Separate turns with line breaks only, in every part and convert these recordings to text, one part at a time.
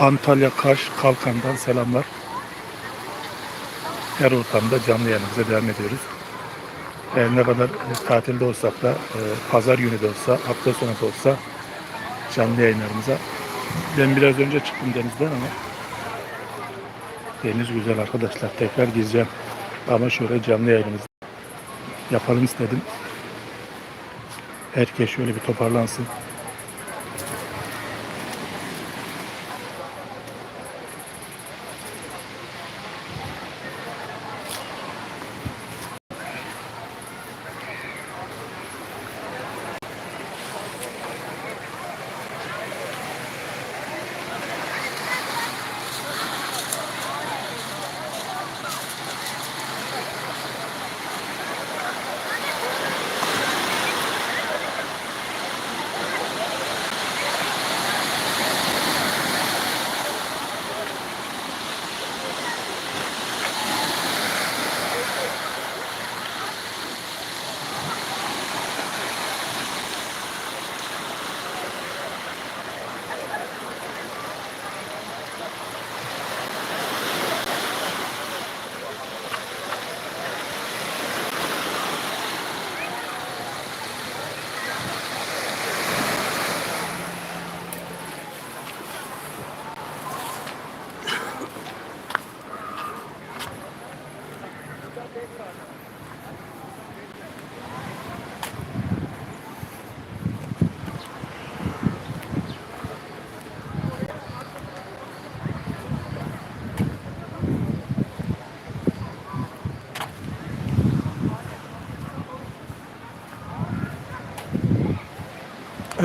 Antalya Kaş Kalkan'dan selamlar. Her ortamda canlı yayınımıza devam ediyoruz. Her ne kadar e, tatilde olsak da, e, pazar günü de olsa, hafta sonu da olsa canlı yayınlarımıza. Ben biraz önce çıktım denizden ama deniz güzel arkadaşlar. Tekrar gireceğim. Ama şöyle canlı yayınımızı yapalım istedim. Herkes şöyle bir toparlansın.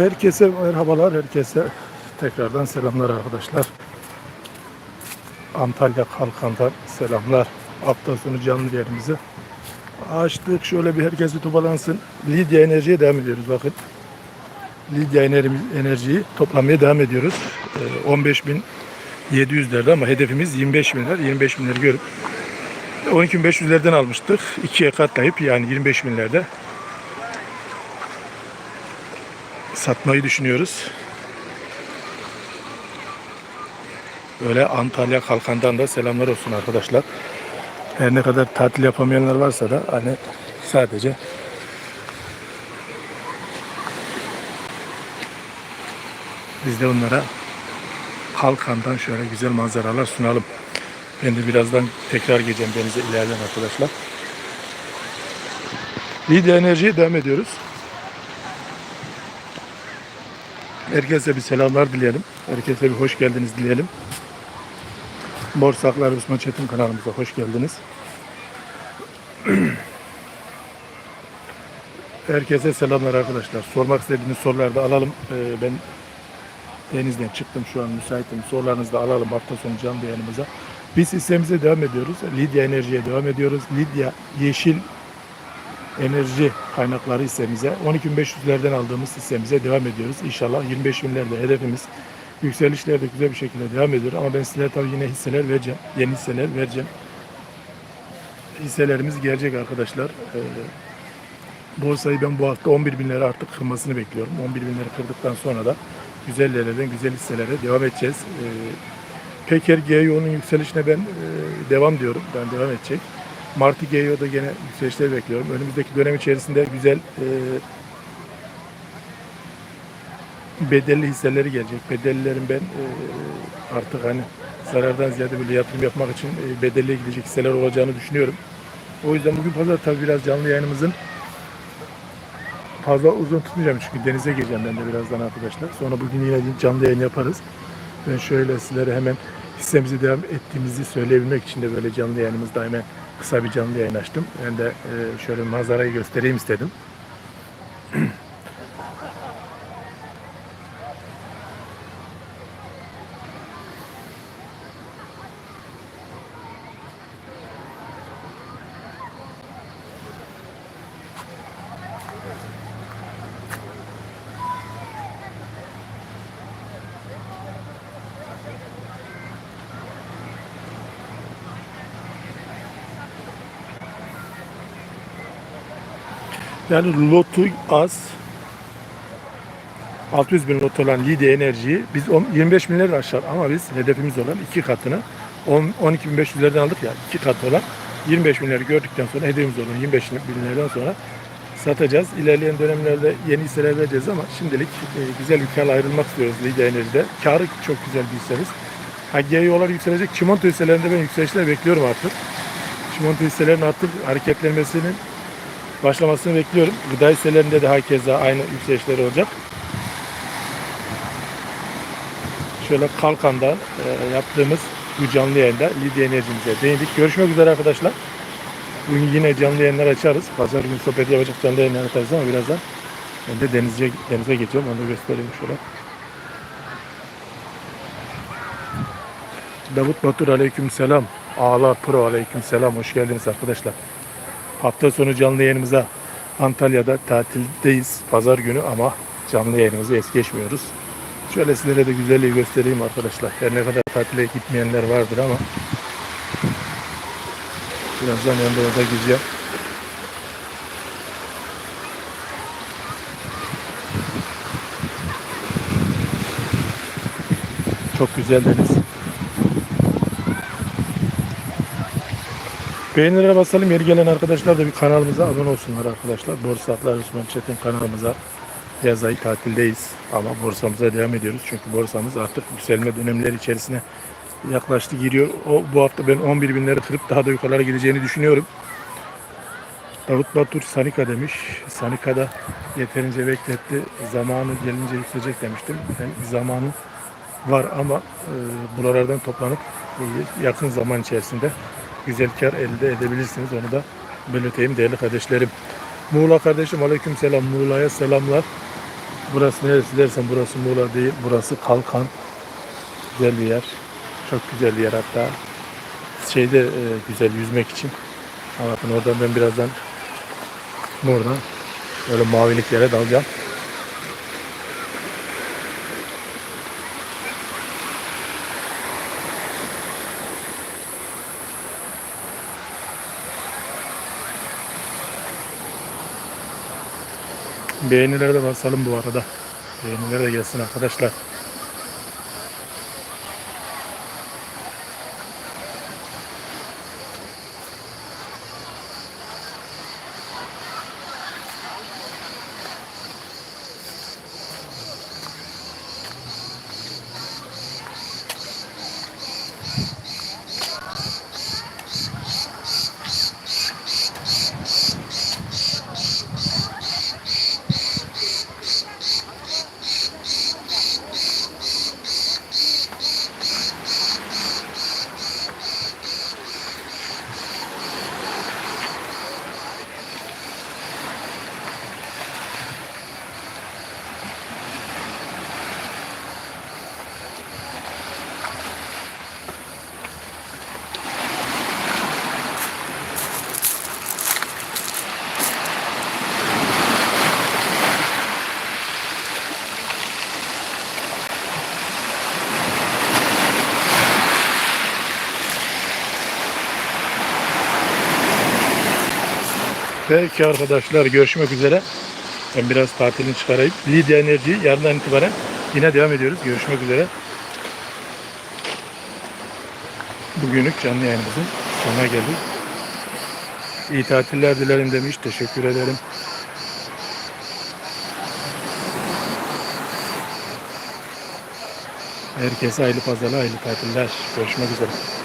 Herkese merhabalar, herkese tekrardan selamlar arkadaşlar. Antalya Kalkan'dan selamlar. Hafta sonu canlı yerimizi açtık. Şöyle bir herkes bir toparlansın. Lidya Enerji'ye devam ediyoruz bakın. Lidya Ener- Enerji'yi toplamaya devam ediyoruz. Ee, 15.700'lerde ama hedefimiz 25 binler. 25 binleri görüp 12.500'lerden almıştık. İkiye katlayıp yani 25 binlerde satmayı düşünüyoruz. Böyle Antalya Kalkan'dan da selamlar olsun arkadaşlar. Her ne kadar tatil yapamayanlar varsa da hani sadece biz de onlara Kalkan'dan şöyle güzel manzaralar sunalım. Ben de birazdan tekrar geleceğim denize ilerleyen arkadaşlar. Lidya Enerji'ye devam ediyoruz. Herkese bir selamlar dileyelim. Herkese bir hoş geldiniz dileyelim. Borsaklar Osman Çetin kanalımıza hoş geldiniz. Herkese selamlar arkadaşlar. Sormak istediğiniz soruları da alalım. Ee, ben denizden çıktım şu an müsaitim. Sorularınızı da alalım hafta sonu canlı yayınımıza. Biz hissemize devam ediyoruz. Lidya Enerji'ye devam ediyoruz. Lidya Yeşil enerji kaynakları hissemize 12.500'lerden aldığımız hissemize devam ediyoruz. İnşallah 25 binlerde hedefimiz. Yükselişler de güzel bir şekilde devam ediyor ama ben sizlere tabii yine hisseler vereceğim. Yeni hisseler vereceğim. Hisselerimiz gelecek arkadaşlar. Ee, borsayı ben bu hafta 11 binlere artık kırmasını bekliyorum. 11 binleri kırdıktan sonra da güzel yerlerden güzel hisselere devam edeceğiz. Ee, Peker GEO'nun yükselişine ben e, devam diyorum. Ben devam edecek. Martı GEO'da gene yükselişler bekliyorum. Önümüzdeki dönem içerisinde güzel e, bedelli hisseleri gelecek. Bedellilerin ben e, artık hani zarardan ziyade böyle yatırım yapmak için e, bedelliye gidecek hisseler olacağını düşünüyorum. O yüzden bugün pazar tabii biraz canlı yayınımızın fazla uzun tutmayacağım çünkü denize gireceğim ben de birazdan arkadaşlar. Sonra bugün yine canlı yayın yaparız. Ben şöyle sizlere hemen hissemizi devam ettiğimizi söyleyebilmek için de böyle canlı yayınımızda hemen kısa bir canlı yayın açtım. Ben de e, şöyle manzarayı göstereyim istedim. Yani lotu az. 600 bin lot olan Lidya Enerji'yi biz on- 25 bin lira aşağı ama biz hedefimiz olan iki katını 10 12.500'lerden aldık ya iki kat olan 25 bin lira gördükten sonra hedefimiz olan 25 bin liradan sonra satacağız. İlerleyen dönemlerde yeni hisseler vereceğiz ama şimdilik e, güzel bir karla ayrılmak istiyoruz Lidya Enerji'de. Karı çok güzel bir hissemiz. Olarak yükselecek. Çimento hisselerinde ben yükselişler bekliyorum artık. Çimento hisselerinin artık hareketlenmesinin başlamasını bekliyorum. Gıda hisselerinde de hakeza aynı yükselişler olacak. Şöyle Kalkan'dan e, yaptığımız bu canlı yayında Lidya Enerjimize değindik. Görüşmek üzere arkadaşlar. Bugün yine canlı yayınlar açarız. Pazar günü sohbet yapacak canlı yayınlar açarız ama birazdan ben de denize, denize geçiyorum. Onu da göstereyim şöyle. Davut Batur aleyküm selam. Ağlar Pro aleyküm selam. Hoş geldiniz arkadaşlar. Hafta sonu canlı yayınımıza Antalya'da tatildeyiz. Pazar günü ama canlı yayınımızı es geçmiyoruz. Şöyle sizlere de güzelliği göstereyim arkadaşlar. Her ne kadar tatile gitmeyenler vardır ama birazdan de orada gideceğim. Çok güzel deniz. Beğenilere basalım. Yeri gelen arkadaşlar da bir kanalımıza abone olsunlar arkadaşlar. Borsa Atlar Osman Çetin kanalımıza yaz ayı tatildeyiz. Ama borsamıza devam ediyoruz. Çünkü borsamız artık yükselme dönemleri içerisine yaklaştı giriyor. O, bu hafta ben 11 binleri kırıp daha da yukarılara gideceğini düşünüyorum. Davut Batur Sanika demiş. Sanika'da yeterince bekletti. Zamanı gelince yükselecek demiştim. Ben zamanı var ama e, buralardan toplanıp e, yakın zaman içerisinde güzel kar elde edebilirsiniz. Onu da belirteyim değerli kardeşlerim. Muğla kardeşim aleyküm selam. Muğla'ya selamlar. Burası neresi dersen burası Muğla değil. Burası Kalkan. Güzel bir yer. Çok güzel bir yer hatta. Şeyde e, güzel yüzmek için. Bakın oradan ben birazdan buradan böyle maviliklere dalacağım. Beğenilere de basalım bu arada. Beğenilere de gelsin arkadaşlar. Peki arkadaşlar görüşmek üzere. Ben biraz tatilini çıkarayım. Lidya Enerji yarından itibaren yine devam ediyoruz. Görüşmek üzere. Bugünlük canlı yayınımızın sonuna geldik. İyi tatiller dilerim demiş. Teşekkür ederim. Herkese hayırlı pazarlar, hayırlı tatiller. Görüşmek üzere.